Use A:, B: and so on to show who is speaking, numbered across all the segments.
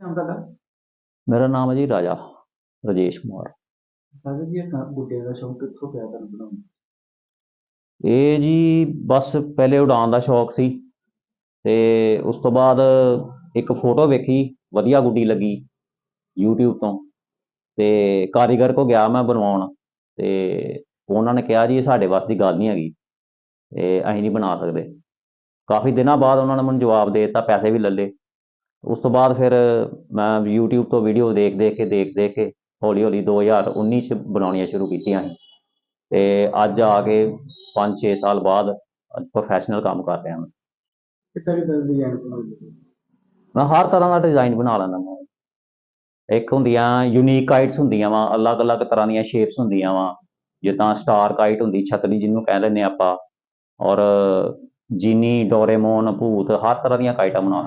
A: ਨਾਮ
B: ਮੇਰਾ ਨਾਮ ਹੈ ਜੀ ਰਾਜਾ ਰਜੇਸ਼ ਕੁਮਾਰ।
A: ਜੀ ਇਹ ਦਾ ਸ਼ੌਂਕ ਕਿੱਥੋਂ ਪਿਆ
B: ਜੀ ਬਸ ਪਹਿਲੇ ਉਡਾਨ ਦਾ ਸ਼ੌਕ ਸੀ ਤੇ ਉਸ ਤੋਂ ਬਾਅਦ ਇੱਕ ਫੋਟੋ ਵੇਖੀ ਵਧੀਆ ਗੁੱਡੀ ਲੱਗੀ YouTube ਤੋਂ ਤੇ ਕਾਰੀਗਰ ਕੋ ਗਿਆ ਮੈਂ ਬਣਵਾਉਣ ਤੇ ਉਹਨਾਂ ਨੇ ਕਿਹਾ ਜੀ ਇਹ ਸਾਡੇ ਵੱਸ ਦੀ ਗੱਲ ਨਹੀਂ ਹੈਗੀ ਇਹ ਅਸੀਂ ਨਹੀਂ ਬਣਾ ਸਕਦੇ। ਕਾਫੀ ਦਿਨਾਂ ਬਾਅਦ ਉਹਨਾਂ ਨੇ ਮੈਨੂੰ ਜਵਾਬ ਦੇ ਦਿੱਤਾ ਪੈਸੇ ਵੀ ਲੱਲੇ ਉਸ ਤੋਂ ਬਾਅਦ ਫਿਰ ਮੈਂ YouTube ਤੋਂ ਵੀਡੀਓ ਦੇਖ ਦੇਖ ਕੇ ਦੇਖ ਦੇਖ ਕੇ ਹੌਲੀ ਹੌਲੀ 2019 ਚ ਬਣਾਉਣੀਆਂ ਸ਼ੁਰੂ ਕੀਤੀਆਂ ਸੀ। ਤੇ ਅੱਜ ਆ ਕੇ 5-6 ਸਾਲ ਬਾਅਦ ਪ੍ਰੋਫੈਸ਼ਨਲ ਕੰਮ ਕਰ ਰਿਹਾ ਮੈਂ।
A: ਕਿੱਦਾਂ ਕਿੱਦਾਂ ਦੀ ਡਿਜ਼ਾਈਨ ਬਣਾਉਂਦੇ ਹੋ?
B: ਮੈਂ ਹਰ ਤਰ੍ਹਾਂ ਦਾ ਡਿਜ਼ਾਈਨ ਬਣਾ ਲੈਂਦਾ ਮੈਂ ਇੱਕ ਹੁੰਦੀਆਂ ਯੂਨੀਕ ਕਾਈਟਸ ਹੁੰਦੀਆਂ ਵਾ ਅਲੱਗ-ਅਲੱਗ ਤਰ੍ਹਾਂ ਦੀਆਂ ਸ਼ੇਪਸ ਹੁੰਦੀਆਂ ਵਾ। ਜਿੱਦਾਂ ਸਟਾਰ ਕਾਈਟ ਹੁੰਦੀ ਛਤਰੀ ਜਿਹਨੂੰ ਕਹਿ ਲੈਂਦੇ ਆਪਾਂ। ਔਰ ਜੀਨੀ ਡੋਰੇਮੋਨ ਭੂਤ ਹਰ ਤਰ੍ਹਾਂ ਦੀਆਂ ਕਾਈਟਾਂ ਬਣਾ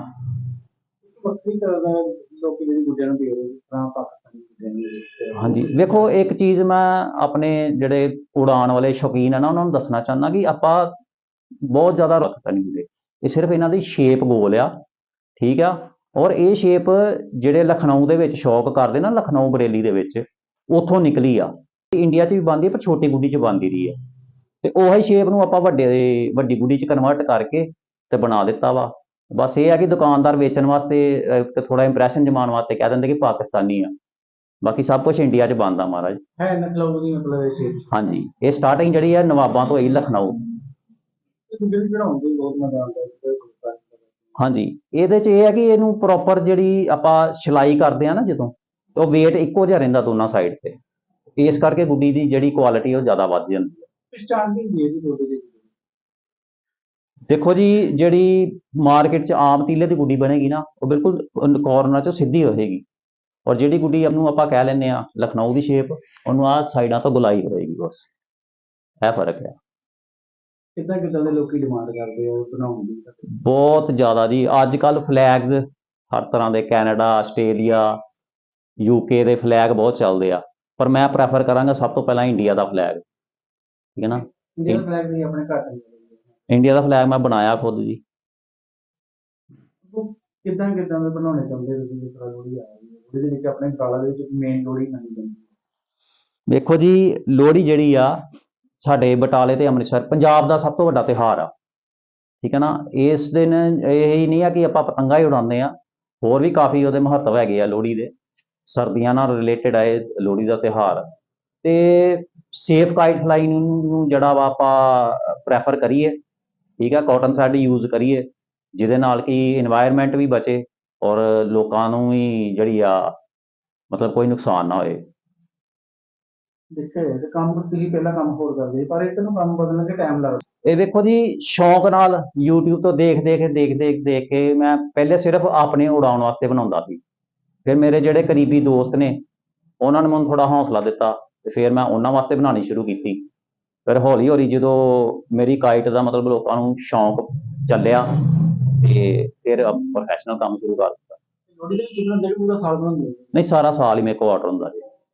A: ਵੱਖਰੀ ਤਰ੍ਹਾਂ ਦਾ ਲੋਕੀ ਜਿਹੜੀ ਗੁੱਡਿਆਂ ਨੂੰ ਦੇ ਜਿਸ ਤਰ੍ਹਾਂ ਪਾਕਿਸਤਾਨੀ ਗੁੱਡਿਆਂ ਨੂੰ ਦੇ ਰਹੇ।
B: ਹਾਂਜੀ, ਵੇਖੋ, ਇੱਕ ਚੀਜ਼ ਮੈਂ ਆਪਣੇ ਜਿਹੜੇ ਉਡਾਣ ਵਾਲੇ ਸ਼ੌਕੀਨ ਆ ਨਾ, ਉਹਨਾਂ ਨੂੰ ਦੱਸਣਾ ਚਾਹੁੰਦਾ ਕਿ ਆਪਾਂ ਬਹੁਤ ਜ਼ਿਆਦਾ ਰੱਖਤਾ ਨਹੀਂ ਹੁੰਦੇ। ਇਹ ਸਿਰਫ ਇਹਨਾਂ ਦੀ ਸ਼ੇਪ ਗੋਲ ਆ, ਠੀਕ ਆ? ਔਰ ਇਹ ਸ਼ੇਪ ਜਿਹੜੇ ਲਖਨਊ ਦੇ ਵਿੱਚ ਸ਼ੌਕ ਕਰਦੇ ਨਾ, ਲਖਨਊ ਬਰੇਲੀ ਦੇ ਵਿੱਚ, ਉੱਥੋਂ ਨਿਕਲੀ ਆ। ਇੰਡੀਆ 'ਚ ਵੀ ਬਣਦੀ ਆ, ਪਰ ਛੋਟੀ ਗੁੱਡੀ 'ਚ ਬਣਦੀ ਰਹੀ ਹੈ ਤੇ ਉਹੀ ਸ਼ੇਪ ਨੂੰ ਆਪਾਂ ਵੱਡੇ, ਵੱਡੀ ਗੁੱਡੀ 'ਚ ਕਨਵਰਟ ਕਰਕੇ ਤੇ ਬਣਾ ਦਿੱਤਾ ਵਾ। ਬਸ ਇਹ ਆ ਕਿ ਦੁਕਾਨਦਾਰ ਵੇਚਣ ਵਾਸਤੇ ਤੇ ਥੋੜਾ ਇੰਪ੍ਰੈਸ਼ਨ ਜਮਾਉਣ ਵਾਸਤੇ ਕਹਿ ਦਿੰਦੇ ਕਿ ਪਾਕਿਸਤਾਨੀ ਆ। ਬਾਕੀ ਸਭ ਕੁਝ ਇੰਡੀਆ 'ਚ ਬਣਦਾ ਮਹਾਰਾਜ।
A: ਹੈ ਨਕਲੌਗ ਦੀ ਮਤਲਬ ਇਹ ਸ਼ੇਪ
B: ਹਾਂਜੀ ਇਹ ਸਟਾਰਟਿੰਗ ਜਿਹੜੀ ਹੈ ਨਵਾਬਾਂ ਤੋਂ ਹੋਈ ਲਖਨਊ।
A: ਹੈ
B: ਹਾਂਜੀ ਇਹਦੇ 'ਚ ਇਹ ਹੈ ਕਿ ਇਹਨੂੰ ਪ੍ਰੋਪਰ ਜਿਹੜੀ ਆਪਾਂ ਸਿਲਾਈ ਕਰਦੇ ਆ ਨਾ ਜਦੋਂ ਤੇ weight ਇੱਕੋ ਜਿਹਾ ਰਹਿੰਦਾ ਦੋਨਾਂ ਸਾਈਡ ਤੇ। ਇਸ ਕਰਕੇ ਗੁੱਡੀ ਦੀ ਜਿਹੜੀ ਕੁਆਲਿਟੀ ਉਹ ਜ਼ਿਆਦਾ ਵੱਧ ਜਾਂਦੀ ਹੈ
A: ਸਟਾਰਟਿੰਗ ਦੀ ਇਹਦੀ ਗੁੱਡੇ ਦੀ
B: ਦੇਖੋ ਜੀ ਜਿਹੜੀ ਮਾਰਕੀਟ 'ਚ ਆਮ ਤੀਲੇ ਦੀ ਗੁੱਡੀ ਬਣੇਗੀ ਨਾ ਉਹ ਬਿਲਕੁਲ ਕਾਰਨਰ 'ਚੋਂ ਸਿੱਧੀ ਹੋਏਗੀ। ਔਰ ਜਿਹੜੀ ਗੁੱਡੀ ਨੂੰ ਆਪਾਂ ਕਹਿ ਲੈਂਦੇ ਆ ਲਖਨਊ ਦੀ ਸ਼ੇਪ ਉਹਨੂੰ ਆਹ ਸਾਈਡਾਂ ਤੋਂ ਗੁਲਾਈ ਹੋਏਗੀ ਬਸ। ਇਹ ਫ਼ਰਕ ਹੈ।
A: ਕਿੱਦਾਂ ਕਿੱਦਾਂ ਦੇ ਲੋਕੀ ਡਿਮਾਂਡ ਕਰਦੇ ਆ ਬਣਾਉਣ ਦੀ?
B: ਬਹੁਤ ਜ਼ਿਆਦਾ ਜੀ। ਅੱਜ ਕੱਲ ਫਲੈਗਸ ਹਰ ਤਰ੍ਹਾਂ ਦੇ ਕੈਨੇਡਾ ਆਸਟ੍ਰੇਲੀਆ ਯੂਕੇ ਦੇ ਫਲੈਗ ਬਹੁਤ ਚੱਲਦੇ ਆ। ਪਰ ਮੈਂ ਪ੍ਰੈਫਰ ਕਰਾਂਗਾ ਸਭ ਤੋਂ ਪਹਿਲਾਂ ਇੰਡੀਆ ਦਾ ਫਲੈਗ ਠੀਕ ਹੈ ਨਾ?
A: ਇੰਡੀਅਨ ਫਲੈਗ ਦੀ ਆਪਣੇ ਨਹੀਂ
B: ਇੰਡੀਆ ਦਾ ਫਲੈਗ ਮੈਂ ਬਣਾਇਆ ਖੁਦ ਜੀ।
A: ਕਿੱਦਾਂ ਕਿੱਦਾਂ ਦੇ ਬਣਾਉਣੇ ਚਾਹੁੰਦੇ ਤੁਸੀਂ? ਜਿਸ ਤਰ੍ਹਾਂ ਲੋਹੜੀ ਆ ਰਹੀ ਹੈ। ਉਹਦੇ ਵਿੱਚ ਆਪਣੇ ਗਾਲਾਂ ਦੇ ਵਿੱਚ ਮੇਨ ਲੋਹੜੀ ਮੰਨੀ ਜਾਂਦੀ ਹੈ?
B: ਵੇਖੋ ਜੀ ਲੋਹੜੀ ਜਿਹੜੀ ਆ ਸਾਡੇ ਬਟਾਲੇ ਤੇ ਅੰਮ੍ਰਿਤਸਰ ਪੰਜਾਬ ਦਾ ਸਭ ਤੋਂ ਵੱਡਾ ਤਿਉਹਾਰ ਆ। ਠੀਕ ਹੈ ਨਾ? ਇਸ ਦਿਨ ਇਹ ਹੀ ਨਹੀਂ ਆ ਕਿ ਆਪਾਂ ਪਤੰਗਾਂ ਹੀ ਉਡਾਉਂਦੇ ਆ। ਹੋਰ ਵੀ ਕਾਫੀ ਉਹਦੇ ਮਹੱਤਵ ਹੈਗੇ ਆ ਲੋਹੜੀ ਦੇ। ਸਰਦੀਆਂ ਨਾਲ ਰਿਲੇਟਡ ਆ ਇਹ ਲੋਹੜੀ ਦਾ ਤਿਉਹਾਰ। ਤੇ ਸੇਫ ਕਾਈਟ ਫਲਾਈਂਗ ਨੂੰ ਜਿਹੜਾ ਵਾ ਆਪਾਂ ਪ੍ਰੈਫਰ ਕਰੀਏ। ਠੀਕ ਆ ਕਾਟਨ ਸਾਡੀ ਯੂਜ਼ ਕਰੀਏ ਜਿਹਦੇ ਨਾਲ ਕਿ এনवायरमेंट ਵੀ ਬਚੇ ਔਰ ਲੋਕਾਂ ਨੂੰ ਵੀ ਜਿਹੜੀ ਆ ਮਤਲਬ ਕੋਈ ਨੁਕਸਾਨ ਨਾ ਹੋਏ।
A: ਦੇਖਿਆ ਇਹ
B: ਤੈਨੂੰ ਜੀ ਸ਼ੌਕ ਨਾਲ YouTube ਤੋਂ ਦੇਖ ਦੇਖ ਦੇਖ ਦੇਖ ਦੇਖ ਕੇ ਮੈਂ ਪਹਿਲੇ ਸਿਰਫ ਆਪਣੇ ਉਡਾਉਣ ਵਾਸਤੇ ਬਣਾਉਂਦਾ ਸੀ। ਫਿਰ ਮੇਰੇ ਜਿਹੜੇ ਕਰੀਬੀ ਦੋਸਤ ਨੇ ਉਹਨਾਂ ਨੇ ਮੈਨੂੰ ਥੋੜਾ ਹੌਸਲਾ ਦਿੱਤਾ ਤੇ ਫਿਰ ਮੈਂ ਉਹਨਾਂ ਵਾਸਤੇ ਬਣਾਉਣੀ ਸ਼ੁਰੂ ਕੀਤੀ। ਫਿਰ ਹੌਲੀ ਹੌਲੀ ਜਦੋਂ ਮੇਰੀ ਕਾਈਟ ਦਾ ਮਤਲਬ ਲੋਕਾਂ ਨੂੰ ਸ਼ੌਂਕ ਚੱਲਿਆ ਤੇ ਫਿਰ ਪ੍ਰੋਫੈਸ਼ਨਲ ਕੰਮ ਸ਼ੁਰੂ ਕਰ ਦਿੱਤਾ। ਨਹੀਂ ਸਾਰਾ ਸਾਲ ਹੀ ਮੇਰੇ ਕੋਲ ਆਰਡਰ ਹੁੰਦਾ ਜੀ